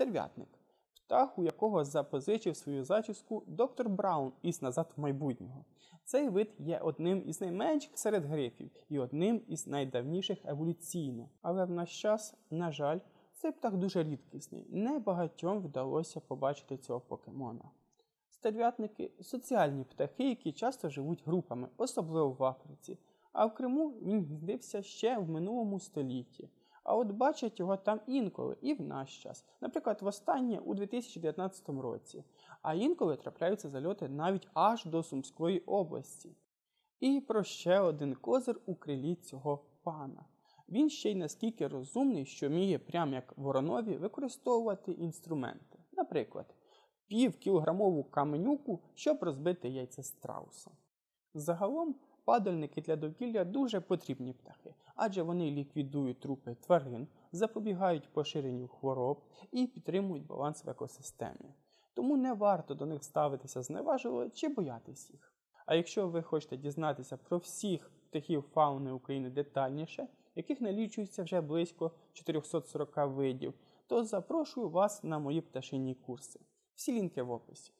Стерв'ятник птах, у якого запозичив свою зачіску доктор Браун із назад в майбутнього. Цей вид є одним із найменших серед грифів і одним із найдавніших еволюційно. Але в наш час, на жаль, цей птах дуже рідкісний. Небагатьом вдалося побачити цього покемона. Стерв'ятники соціальні птахи, які часто живуть групами, особливо в Африці. А в Криму він гніздився ще в минулому столітті. А от бачать його там інколи і в наш час, наприклад, востаннє у 2019 році. А інколи трапляються зальоти навіть аж до Сумської області. І про ще один козир у крилі цього пана. Він ще й наскільки розумний, що вміє, прям як воронові, використовувати інструменти. Наприклад, півкілограмову каменюку, щоб розбити яйця страуса. Загалом падальники для довкілля дуже потрібні птахи, адже вони ліквідують трупи тварин, запобігають поширенню хвороб і підтримують баланс в екосистемі. Тому не варто до них ставитися зневажливо чи боятись їх. А якщо ви хочете дізнатися про всіх птахів фауни України детальніше, яких налічується вже близько 440 видів, то запрошую вас на мої пташині курси. Всі лінки в описі.